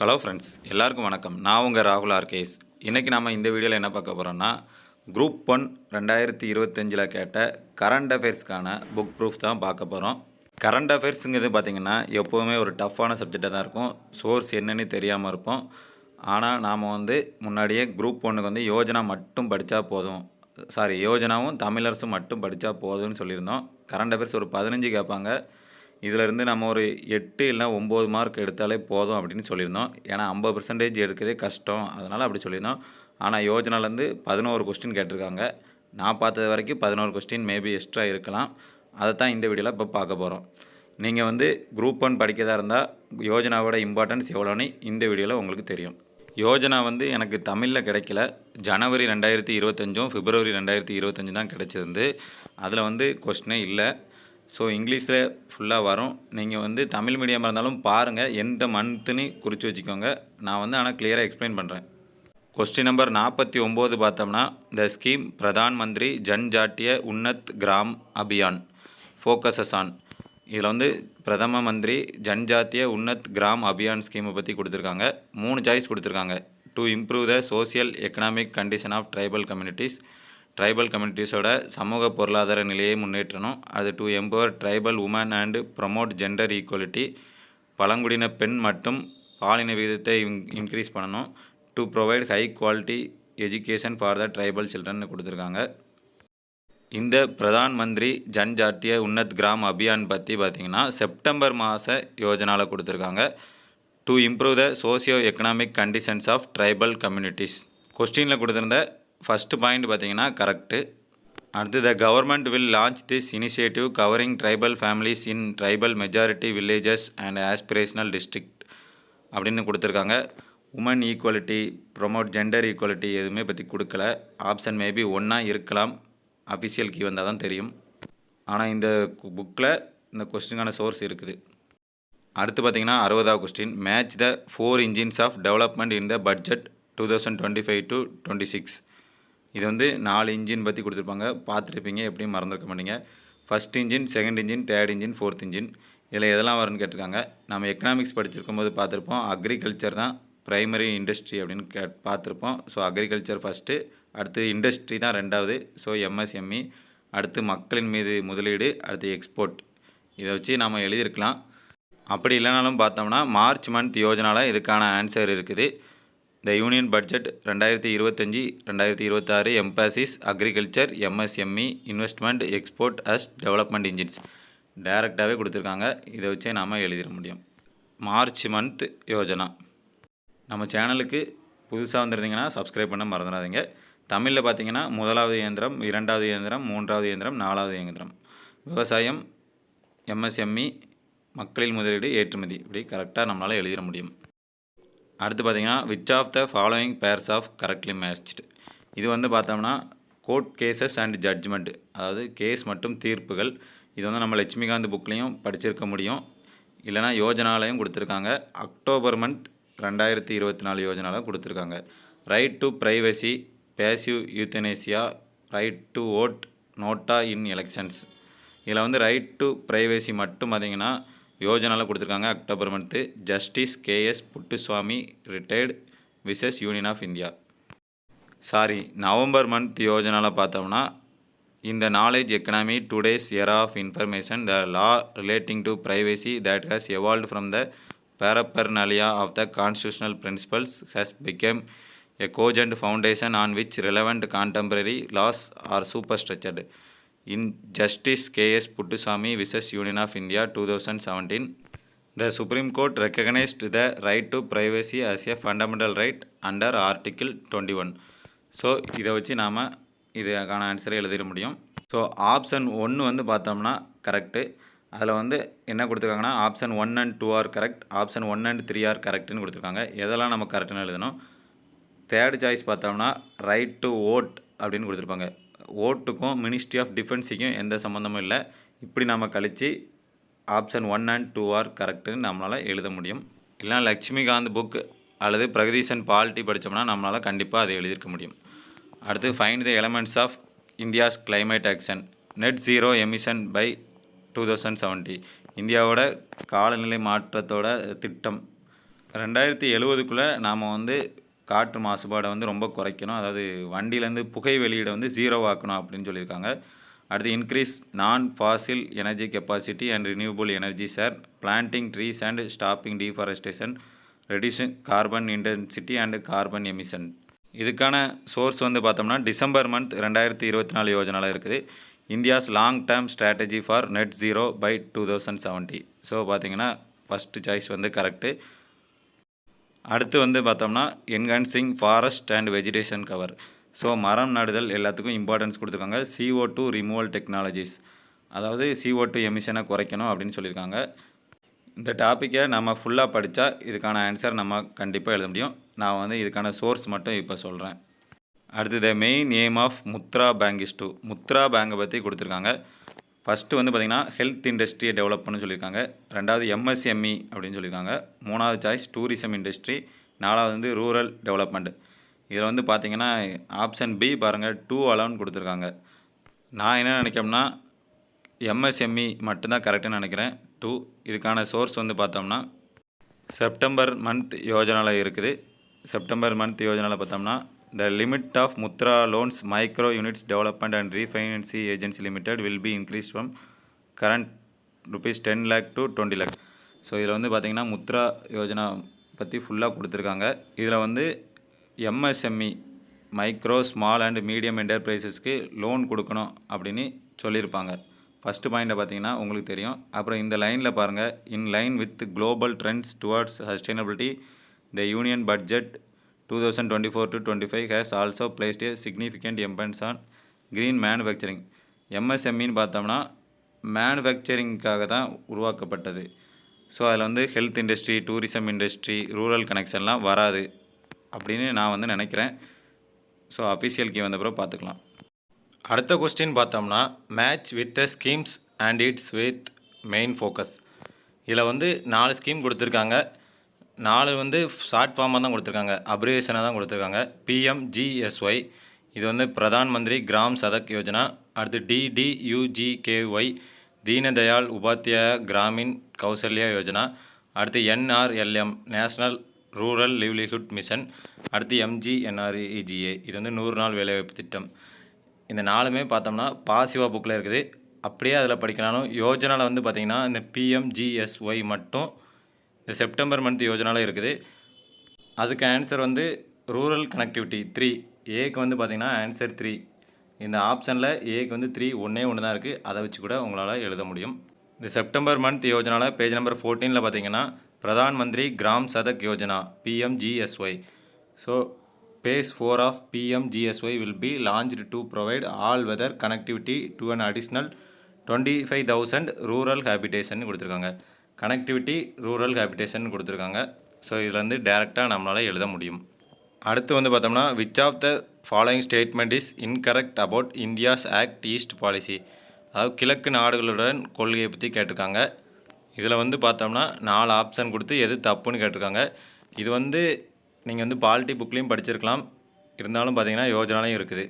Hello friends எல்லாருக்கும் வணக்கம். நான் உங்கள் ராகுல் ஆர்கேஸ். இன்றைக்கி நம்ம இந்த வீடியோவில் என்ன பார்க்க போகிறோன்னா குரூப் ஒன் ரெண்டாயிரத்தி இருபத்தஞ்சில் கேட்ட கரண்ட் அஃபேர்ஸ்க்கான புக் ப்ரூஃப் தான் பார்க்க போகிறோம் கரண்ட் அஃபேர்ஸுங்கிறது பார்த்திங்கன்னா எப்போவுமே ஒரு டஃப்பான சப்ஜெக்டாக தான் இருக்கும். சோர்ஸ் என்னன்னு தெரியாமல் இருப்போம். ஆனால் நாம் வந்து முன்னாடியே குரூப் ஒன்றுக்கு வந்து யோஜனா மட்டும் படித்தா போதும். சாரி யோஜனாவும் தமிழரசும் மட்டும் படித்தா போதும்னு சொல்லியிருந்தோம். கரண்ட் அஃபேர்ஸ் ஒரு பதினஞ்சு கேட்பாங்க. இதிலேருந்து நம்ம ஒரு எட்டு இல்லை ஒம்பது மார்க் எடுத்தாலே போதும் அப்படின்னு சொல்லியிருந்தோம். ஏன்னா ஐம்பது பர்சன்டேஜ் எடுக்கிறதே கஷ்டம். அதனால் அப்படி சொல்லியிருந்தோம். ஆனால் யோஜனாலேருந்து பதினோரு கொஸ்டின் கேட்டிருக்காங்க. நான் பார்த்தது வரைக்கும் பதினோரு கொஸ்டின் மேபி எக்ஸ்ட்ரா இருக்கலாம். அதை தான் இந்த வீடியோவில் இப்போ பார்க்க போகிறோம் நீங்கள் வந்து குரூப் ஒன் படிக்கிறதா இருந்தால் யோஜனாவோட இம்பார்ட்டன்ஸ் எவ்வளோன்னு இந்த வீடியோவில் உங்களுக்கு தெரியும். யோஜனா வந்து எனக்கு தமிழில் கிடைக்கல. ஜனவரி ரெண்டாயிரத்தி இருபத்தஞ்சும் பிப்ரவரி ரெண்டாயிரத்தி இருபத்தஞ்சு தான் கிடச்சிருந்து. அதில் வந்து கொஸ்டினே இல்லை. ஸோ இங்கிலீஷில் ஃபுல்லாக வரும். நீங்கள் வந்து தமிழ் மீடியமாக இருந்தாலும் பாருங்கள் எந்த மந்த்துன்னு குறித்து வச்சுக்கோங்க. நான் வந்து ஆனால் கிளியராக எக்ஸ்பிளைன் பண்ணுறேன் கொஸ்டின் நம்பர் நாற்பத்தி ஒம்பது பார்த்தோம்னா the scheme Pradhan Mantri Jan Jatiya Unnat Gram Abhiyan focuses on இதில் வந்து பிரதம மந்திரி ஜன்ஜாத்திய உன்னத் கிராம் அபியான் ஸ்கீமை பற்றி கொடுத்துருக்காங்க. மூணு சாய்ஸ் கொடுத்துருக்காங்க. To improve the social economic condition of tribal communities tribal கம்யூனிட்டிஸோட சமூக பொருளாதார நிலையை முன்னேற்றணும். அது to empower tribal women and promote gender equality பழங்குடியின பெண் மற்றும் பாலின விகிதத்தை இன்க்ரீஸ் பண்ணணும். To provide high quality education for the tribal children கொடுத்துருக்காங்க. இந்த பிரதான் மந்திரி ஜன்ஜாட்டிய உன்னத் கிராம் அபியான் பற்றி பார்த்திங்கன்னா செப்டம்பர் மாத யோஜனாவில் கொடுத்துருக்காங்க. To improve the socio economic conditions of tribal communities கொஸ்டினில் கொடுத்துருந்த ஃபஸ்ட்டு பாயிண்ட் பார்த்தீங்கன்னா கரெக்டு அடுத்து the government will launch this initiative covering tribal families in tribal majority villages and aspirational district அப்படின்னு கொடுத்துருக்காங்க. Women equality promote gender equality எதுவுமே பற்றி கொடுக்கல. Option maybe ஒன்றா இருக்கலாம். அஃபிஷியல் கீ வந்தால் தான் தெரியும். ஆனால் இந்த புக்கில் இந்த கொஸ்டினுக்கான சோர்ஸ் இருக்குது. அடுத்து பார்த்தீங்கன்னா அறுபதாவது question match the four engines of development in the budget two thousand twenty five to twenty six இது வந்து நாலு இன்ஜின் பற்றி கொடுத்துருப்பாங்க. பார்த்துருப்பீங்க. எப்படியும் மறந்துருக்க மாட்டீங்க. First engine second engine third engine fourth engine இதில் எதெல்லாம் வரும்னு கேட்டிருக்காங்க. நம்ம எக்கனாமிக்ஸ் படிச்சிருக்கும் போது பார்த்துருப்போம். அக்ரிகல்ச்சர் தான் ப்ரைமரி இண்டஸ்ட்ரி அப்படின்னு கே பார்த்துருப்போம். ஸோ அக்ரிகல்ச்சர் ஃபஸ்ட்டு அடுத்து இண்டஸ்ட்ரி தான் ரெண்டாவது. ஸோ எம்எஸ்எம்இ அடுத்து மக்களின் மீது முதலீடு. அடுத்து எக்ஸ்போர்ட் இதை வச்சு நம்ம எழுதியிருக்கலாம். அப்படி இல்லைனாலும் பார்த்தோம்னா மார்ச் மந்த் யோஜனாவில் இதுக்கான ஆன்சர் இருக்குது. த யூனியன் பட்ஜெட் ரெண்டாயிரத்தி இருபத்தஞ்சி ரெண்டாயிரத்தி இருபத்தாறு emphasis agriculture MSME investment export as development engines டைரெக்டாகவே கொடுத்துருக்காங்க. இதை வச்சே நாம் எழுதிட முடியும். March month Yojana. நம்ம சேனலுக்கு புதுசாக வந்திருந்தீங்கன்னா சப்ஸ்கிரைப் பண்ண மறந்துடாதீங்க. தமிழில் பார்த்தீங்கன்னா முதலாவது இயந்திரம் இரண்டாவது இயந்திரம் மூன்றாவது இயந்திரம் நாலாவது இயந்திரம். விவசாயம் எம்எஸ்எம்இ மக்களின் முதலீடு ஏற்றுமதி. இப்படி கரெக்டாக நம்மளால் எழுதிட முடியும். அடுத்து பார்த்தீங்கன்னா which of the following pairs of correctly matched இது வந்து பார்த்தோம்னா கோர்ட் கேசஸ் அண்ட் ஜட்ஜ்மெண்ட் அதாவது கேஸ் மற்றும் தீர்ப்புகள். இது வந்து நம்ம லட்சுமிகாந்த் புக்லேயும் படிச்சிருக்க முடியும். இல்லைனா யோஜனாலையும் கொடுத்துருக்காங்க. அக்டோபர் மந்த் ரெண்டாயிரத்தி இருபத்தி நாலு யோஜனாவில் கொடுத்துருக்காங்க. Right to privacy passive euthanasia right to vote NOTA in elections இதில் வந்து ரைட் டு ப்ரைவசி மட்டும் பார்த்திங்கன்னா யோஜனாவில் கொடுத்துருக்காங்க. October month Justice KS Puttaswamy retired versus Union of India sorry November month யோஜனாவில் பார்த்தோம்னா இந்த knowledge economy today's era of information the law relating to privacy that has evolve from the paraphernalia of the constitutional principles principles become a cogent foundation on which relevant contemporary laws are super structured In Justice K.S. Puttuswamy India Union of India 2017, the Supreme Court recognized the right to privacy as a fundamental right under Article 21. So இதை வச்சு நாம் இதுக்கான ஆன்சரை எழுதிட முடியும். So option ஒன்று வந்து பார்த்தோம்னா correct அதில் வந்து என்ன கொடுத்துருக்காங்கன்னா option one and two are correct option one and three are கரெக்ட்னு கொடுத்துருக்காங்க. எதெல்லாம் நம்ம கரெக்டுன்னு எழுதணும்? தேர்ட் சாய்ஸ் பார்த்தோம்னா ரைட் டு ஓட் அப்படின்னு கொடுத்துருப்பாங்க. ஓட்டுக்கும் மினிஸ்ட்ரி ஆஃப் டிஃபென்ஸுக்கும் எந்த சம்மந்தமும் இல்லை. இப்படி நம்ம கழித்து option one and two are கரெக்டுன்னு நம்மளால் எழுத முடியும். இல்லைனா லக்ஷ்மிகாந்த் புக் அல்லது பிரகதீசன் பாலிட்டி படித்தோம்னா நம்மளால் கண்டிப்பாக அதை எழுதியிருக்க முடியும். அடுத்து find the elements of India's climate action net zero emission by two thousand seventy இந்தியாவோட காலநிலை மாற்றத்தோட திட்டம். ரெண்டாயிரத்தி எழுபதுக்குள்ளே நாம் வந்து காற்று மாசுபாடை வந்து ரொம்ப குறைக்கணும். அதாவது வண்டியிலேருந்து புகை வெளியீடை வந்து ஜீரோ ஆக்கணும் அப்படின்னு சொல்லியிருக்காங்க. அடுத்து increase non fossil energy capacity and renewable energy sir planting trees and stopping deforestation reducing carbon intensity and carbon emission இதுக்கான சோர்ஸ் வந்து பார்த்தோம்னா டிசம்பர் மந்த் ரெண்டாயிரத்தி இருபத்தி நாலு யோஜனாவில் இருக்குது. India's long term strategy for net zero by two thousand seventy so பார்த்தீங்கன்னா first choice வந்து கரெக்டு அடுத்து வந்து பார்த்தோம்னா enhancing forest and vegetation cover so மரம் நடுதல் எல்லாத்துக்கும் இம்பார்ட்டன்ஸ் கொடுத்துருக்காங்க. சிஓ டூ ரிமூவல் டெக்னாலஜிஸ் அதாவது சிஓ டூ எமிஷனை குறைக்கணும் அப்படின்னு சொல்லியிருக்காங்க. இந்த டாப்பிக்கை நம்ம ஃபுல்லாக படித்தா இதுக்கான ஆன்சர் நம்ம கண்டிப்பாக எழுத முடியும். நான் வந்து இதுக்கான சோர்ஸ் மட்டும் இப்போ சொல்கிறேன் அடுத்து the main aim of Mudra bank is to Mudra பேங்கை பற்றி கொடுத்துருக்காங்க. ஃபஸ்ட்டு வந்து பார்த்திங்கன்னா ஹெல்த் இண்டஸ்ட்ரியை டெவலப் பண்ணு சொல்லியிருக்காங்க. ரெண்டாவது எம்எஸ்எம்இ அப்படின்னு சொல்லியிருக்காங்க. மூணாவது சாய்ஸ் டூரிசம் இண்டஸ்ட்ரி நாலாவது வந்து ரூரல் டெவலப்மெண்ட் இதில் வந்து பார்த்திங்கன்னா ஆப்ஷன் பி பாருங்கள் டூ அலவுன் கொடுத்துருக்காங்க. நான் என்ன நினைக்கணும்னா எம்எஸ்எம்இ மட்டும்தான் கரெக்டுன்னு நினைக்கிறேன். டூ இதுக்கான சோர்ஸ் வந்து பார்த்தோம்னா செப்டம்பர் மந்த் யோஜனாவில் இருக்குது. செப்டம்பர் மந்த் யோஜனாவில் பார்த்தோம்னா the limit of Mudra loans micro units development and refinance agency limited will be increase from current rupees ten lakh to twenty lakh so இதில் வந்து பார்த்திங்கன்னா முத்ரா யோஜனா பற்றி ஃபுல்லாக கொடுத்துருக்காங்க. இதில் வந்து MSME micro small and medium என்டர்பிரைசஸ்க்கு loan கொடுக்கணும் அப்படின்னு சொல்லியிருப்பாங்க. ஃபஸ்ட்டு பாயிண்ட்டை பார்த்தீங்கன்னா உங்களுக்கு தெரியும். அப்புறம் இந்த லைனில் பாருங்கள் in line with global trends towards sustainability the union budget two thousand twenty four to twenty five has also placed a significant emphasis on green manufacturing எம்எஸ்எம்இன்னு பார்த்தோம்னா மேனுஃபேக்சரிங்க்காக தான் உருவாக்கப்பட்டது. ஸோ அதில் வந்து health industry tourism industry rural கனெக்ஷன்லாம் வராது அப்படின்னு நான் வந்து நினைக்கிறேன். ஸோ அஃபிஷியல் கீ வந்த பிறகு பார்த்துக்கலாம். அடுத்த கொஸ்டின் பார்த்தோம்னா match with the schemes and its with main focus இதில் வந்து நாலு ஸ்கீம் கொடுத்துருக்காங்க. நாலு வந்து ஷார்ட் ஃபார்மாக தான் கொடுத்துருக்காங்க. அப்ரிவேஷனாக தான் கொடுத்துருக்காங்க. பிஎம்ஜிஎஸ்ஒய் இது வந்து பிரதான் மந்திரி கிராம் சதக் யோஜனா. அடுத்து டிடியூஜிகேஒய் தீனதயாள் உபாத்தியா கிராமின் கௌசல்யா யோஜனா. அடுத்து NRLM national rural livelihood mission அடுத்து எம்ஜிஎன்ஆர்இஜிஏ இது வந்து நூறு நாள் வேலைவாய்ப்பு திட்டம். இந்த நாலுமே பார்த்தோம்னா பாசிவா புக்கில் இருக்குது. அப்படியே அதில் படிக்கணும் யோஜனாவில் வந்து பார்த்திங்கன்னா இந்த பிஎம்ஜிஎஸ்ஒய் மட்டும் இந்த செப்டம்பர் மந்த் யோஜனாவில் இருக்குது. அதுக்கு ஆன்சர் வந்து ரூரல் கனெக்டிவிட்டி த்ரீ ஏக்கு வந்து பார்த்திங்கன்னா ஆன்சர் த்ரீ இந்த ஆப்ஷனில் ஏக்கு வந்து த்ரீ ஒன்றே ஒன்று தான் இருக்குது அதை வச்சு கூட உங்களால் எழுத முடியும். இந்த செப்டம்பர் மந்த் யோஜனாவில் பேஜ் நம்பர் ஃபோர்டீனில் பார்த்தீங்கன்னா Pradhan Mantri Gram Sadak Yojana PMGSY so phase four of PMGSY will be launched to provide all weather connectivity to an additional twenty five thousand rural habitation கொடுத்துருக்காங்க. Connectivity rural habitation கொடுத்துருக்காங்க. So இதில் வந்து டேரெக்டாக நம்மளால் எழுத முடியும். அடுத்து வந்து பார்த்தோம்னா which of the following statement is incorrect about India's act east policy அதாவது கிழக்கு நாடுகளுடன் கொள்கையை பற்றி கேட்டிருக்காங்க. இதில் வந்து பார்த்தோம்னா நாலு ஆப்ஷன் கொடுத்து எது தப்புன்னு கேட்டிருக்காங்க. இது வந்து நீங்கள் வந்து பாலிட்டி புக்லேயும் படிச்சிருக்கலாம். இருந்தாலும் பார்த்தீங்கன்னா யோஜனாலையும் இருக்குது.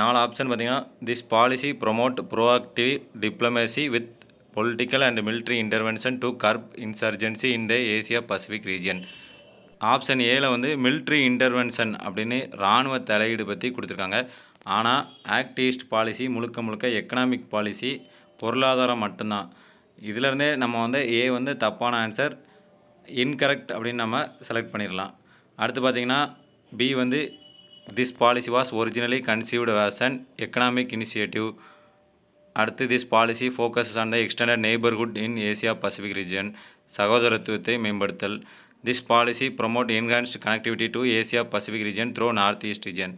நாலு ஆப்ஷன் பார்த்தீங்கன்னா this policy promote proactive diplomacy with political and military intervention to curb insurgency in the Asia Pacific region option ஏல வந்து மிலிட்ரி இன்டர்வென்ஷன் அப்படின்னு இராணுவ தலையீடு பற்றி கொடுத்துருக்காங்க. ஆனால் ஆக்ட் ஈஸ்ட் பாலிசி முழுக்க முழுக்க எக்கனாமிக் பாலிசி பொருளாதாரம் மட்டும்தான். இதிலேருந்தே நம்ம வந்து ஏ வந்து தப்பான ஆன்சர் இன்கரெக்ட் அப்படின்னு நம்ம செலக்ட் பண்ணிடலாம் அடுத்து பார்த்தீங்கன்னா பி வந்து this policy was originally conceived as and economic initiative அடுத்து this policy focuses on the extended neighbourhood in Asia Pacific region சகோதரத்துவத்தை மேம்படுத்தல். This policy promote enhanced connectivity to Asia Pacific region through north east region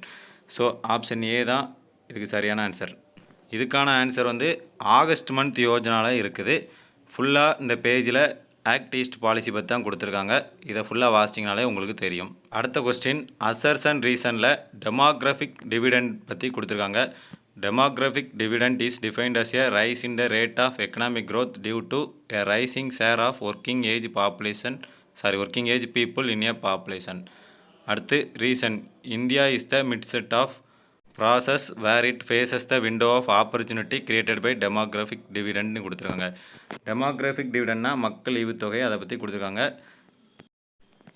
so option A தான் இதுக்கு சரியான answer இதுக்கான answer வந்து August month யோஜனாவில் இருக்குது. ஃபுல்லாக இந்த பேஜில் ஆக்ட் ஈஸ்ட் பாலிசி பற்றி தான் கொடுத்துருக்காங்க. இதை ஃபுல்லாக வாசிச்சிங்கனாலே உங்களுக்கு தெரியும். அடுத்த கொஸ்டின் அசர்ஸ் அண்ட் ரீசனில் டெமோக்ராஃபிக் டிவிடெண்ட் பற்றி கொடுத்துருக்காங்க. Demographic dividend is defined as a rise in the rate of economic growth due to a rising share of working age population sorry working age people in a population அடுத்து reason India is the midst of process where it faces the window of opportunity created by demographic டிவிடெண்ட்னு கொடுத்துருக்காங்க. Demographic டிவிடெண்ட்னா மக்கள் ஈவுத்தொகை அதை பற்றி கொடுத்துருக்காங்க.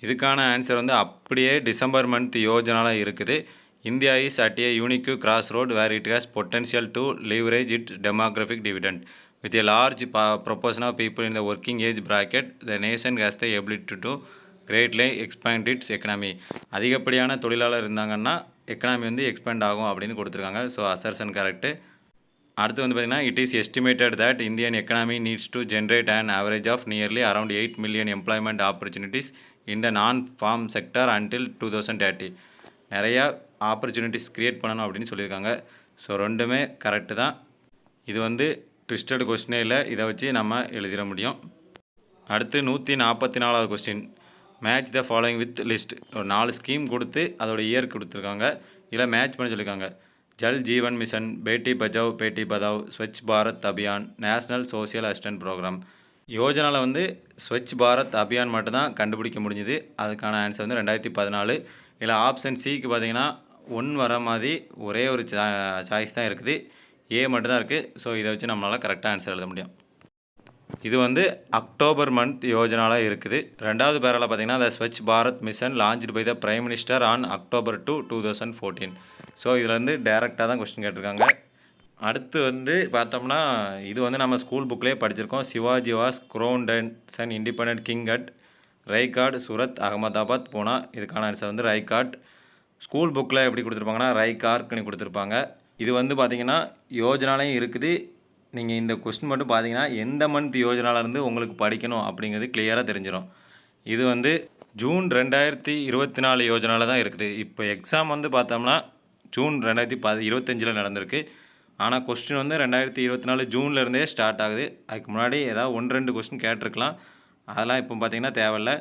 இதுக்கான answer வந்து அப்படியே டிசம்பர் மந்த் யோஜனாவில் இருக்குது. India is at a unique cross road where it has potential to leverage it demographic dividend with a large proportion of people in the working age bracket the nation has the ability to greatly expand its economy அதிகப்படியான தொழிலாளர் இருந்தாங்கன்னா economy வந்து expand ஆகும் அப்படின்னு கொடுத்துருக்காங்க. So அசர்சன் correct அடுத்து வந்து பார்த்திங்கன்னா it is estimated that Indian economy needs to generate and average of nearly around eight million employment opportunities இந்த non farm sector until two thousand thirty நிறையா ஆப்பர்ச்சுனிட்டிஸ் க்ரியேட் பண்ணணும் அப்படின்னு சொல்லியிருக்காங்க. ஸோ ரெண்டுமே கரெக்டு தான். இது வந்து ட்விஸ்டட் கொஸ்டினே இல்லை இதை வச்சு நம்ம எழுதிட முடியும். அடுத்து நூற்றி நாற்பத்தி நாலாவது question match the following with list ஒரு நாலு ஸ்கீம் கொடுத்து அதோட இயர் கொடுத்துருக்காங்க. இதில் மேட்ச் பண்ண சொல்லியிருக்காங்க. Jal Jeevan mission Beti Bachao Beti Padhao Swachh Bharat Abhiyan national social assistant programme யோஜனாவில் வந்து ஸ்வச் பாரத் அபியான் மட்டும்தான் கண்டுபிடிக்க முடிஞ்சுது. அதுக்கான ஆன்சர் வந்து ரெண்டாயிரத்தி பதினாலு. இதில் ஆப்ஷன் சிக்கு பார்த்தீங்கன்னா ஒன் வர மாதிரி ஒரே ஒரு சாய்ஸ் தான் இருக்குது. ஏ மட்டும்தான் இருக்குது ஸோ இதை வச்சு நம்மளால் கரெக்டாக ஆன்சர் எழுத முடியும். இது வந்து அக்டோபர் மந்த் யோஜனாவில் இருக்குது. ரெண்டாவது பேரில் பார்த்தீங்கன்னா the Swachh Bharat mission launched by the prime minister on October two two thousand fourteen so இதுலேருந்து டேரெக்டாக தான் கொஸ்டின் கேட்டிருக்காங்க. அடுத்து வந்து பார்த்தோம்னா இது வந்து நம்ம ஸ்கூல் புக்லேயே படிச்சிருக்கோம். Shivaji was crowned and independent king at Raigad Surat Ahmedabad Poona இதுக்கான ஆன்சர் வந்து ரைகாட் ஸ்கூல் புக்கில் எப்படி கொடுத்துருப்பாங்கன்னா ரைகார்க்னு கொடுத்துருப்பாங்க. இது வந்து பார்த்தீங்கன்னா யோஜனாலையும் இருக்குது. நீங்கள் இந்த கொஸ்டின் மட்டும் பார்த்தீங்கன்னா எந்த மந்த் யோஜனால இருந்து உங்களுக்கு படிக்கணும் அப்படிங்கிறது கிளியராக தெரிஞ்சிடும் இது வந்து ஜூன் ரெண்டாயிரத்தி இருபத்தி நாலு யோஜனாவில் தான் இருக்குது. இப்போ எக்ஸாம் வந்து பார்த்தோம்னா ஜூன் ரெண்டாயிரத்தி ப இருபத்தஞ்சில் நடந்திருக்கு. ஆனால் கொஸ்டின் வந்து ரெண்டாயிரத்தி இருபத்தி நாலு ஜூன்லேருந்தே ஸ்டார்ட் ஆகுது. அதுக்கு முன்னாடி ஏதாவது ஒன்று ரெண்டு கொஸ்டின் கேட்டிருக்கலாம். அதெல்லாம் இப்போ பார்த்தீங்கன்னா தேவையில்ல.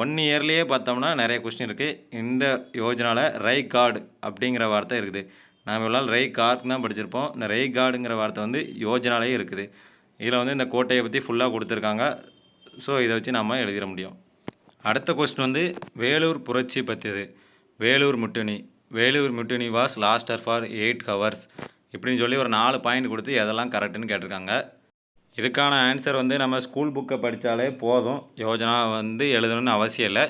ஒன் இயர்லேயே பார்த்தோம்னா நிறைய கொஸ்டின் இருக்குது இந்த யோஜனாவில் ரை கார்டு அப்படிங்கிற வார்த்தை இருக்குது. நாம் இவ்வளோ ரை கார்க்கு தான் படிச்சிருப்போம். இந்த ரை கார்டுங்கிற வார்த்தை வந்து யோஜனாலேயே இருக்குது. இதில் வந்து இந்த கோட்டையை பற்றி ஃபுல்லாக கொடுத்துருக்காங்க. ஸோ இதை வச்சு நம்ம எழுதிட முடியும். அடுத்த கொஸ்டின் வந்து வேலூர் புரட்சி பற்றியது Vellore mutiny Vellore mutiny was lasted for eight hours இப்படின்னு சொல்லி ஒரு நாலு பாயிண்ட் கொடுத்து எதெல்லாம் கரெக்டுன்னு கேட்டிருக்காங்க. இதுக்கான ஆன்சர் வந்து நம்ம ஸ்கூல் புக்கை படித்தாலே போதும். யோஜனா வந்து எழுதணும்னு அவசியம் இல்லை.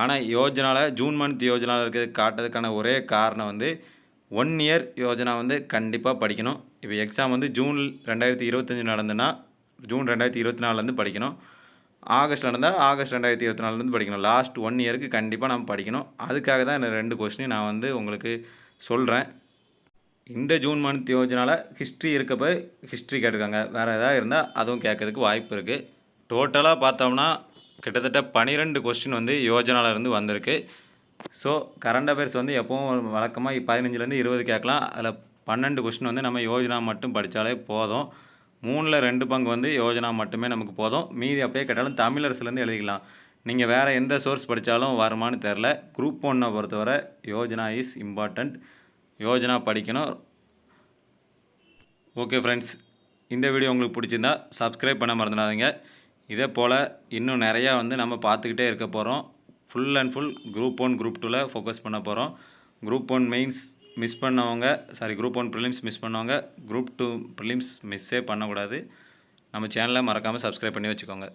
ஆனால் யோஜனாவில் ஜூன் மந்த் யோஜனாவில் இருக்கிறது காட்டுறதுக்கான ஒரே காரணம் வந்து ஒன் இயர் யோஜனா வந்து கண்டிப்பாக படிக்கணும். இப்போ எக்ஸாம் வந்து ஜூன் ரெண்டாயிரத்தி இருபத்தஞ்சி நடந்துன்னா ஜூன் ரெண்டாயிரத்தி இருபத்தி நாலுலேருந்து படிக்கணும். ஆகஸ்ட் நடந்தால் ஆகஸ்ட் ரெண்டாயிரத்தி இருபத்தி நாலுலேருந்து படிக்கணும். லாஸ்ட் ஒன் இயருக்கு கண்டிப்பாக நம்ம படிக்கணும். அதுக்காக தான் இந்த ரெண்டு கொஸ்டின் நான் வந்து உங்களுக்கு சொல்கிறேன் இந்த ஜூன் மந்த் யோஜனாவில் ஹிஸ்ட்ரி இருக்கப்போ ஹிஸ்ட்ரி கேட்டிருக்காங்க. வேறு எதாவது இருந்தால் அதுவும் கேட்கறதுக்கு வாய்ப்பு இருக்குது டோட்டலாக பார்த்தோம்னா கிட்டத்தட்ட பன்னிரெண்டு கொஸ்டின் வந்து யோஜனாவிலேருந்து வந்திருக்கு. ஸோ கரண்ட் அஃபேர்ஸ் வந்து எப்போவும் வழக்கமாக பதினஞ்சுலேருந்து இருபது கேட்கலாம். அதில் பன்னெண்டு கொஸ்டின் வந்து நம்ம யோஜனா மட்டும் படித்தாலே போதும். மூணில் ரெண்டு பங்கு வந்து யோஜனா மட்டுமே நமக்கு போதும். மீதி அப்படியே கேட்டாலும் தமிழரசுலேருந்து எழுதிக்கலாம். நீங்கள் வேறு எந்த சோர்ஸ் படித்தாலும் வருமானு தெரில குரூப் ஒன்னை பொறுத்தவரை யோஜனா இஸ் இம்பார்ட்டண்ட் யோஜனா படிக்கணும். ஓகே ஃப்ரெண்ட்ஸ் இந்த வீடியோ உங்களுக்கு பிடிச்சிருந்தா சப்ஸ்கிரைப் பண்ண மறந்துடாதீங்க. இதே போல் இன்னும் நிறையா வந்து நம்ம பார்த்துக்கிட்டே இருக்க போகிறோம் full and full group one group டூவில் ஃபோக்கஸ் பண்ண போகிறோம் குரூப் ஒன் மெயின்ஸ் மிஸ் பண்ணவங்க sorry group one prelims miss பண்ணவங்க குரூப் டூ ப்ரிலிம்ஸ் மிஸ்ஸே பண்ணக்கூடாது. நம்ம சேனலை மறக்காமல் சப்ஸ்கிரைப் பண்ணி வச்சுக்கோங்க.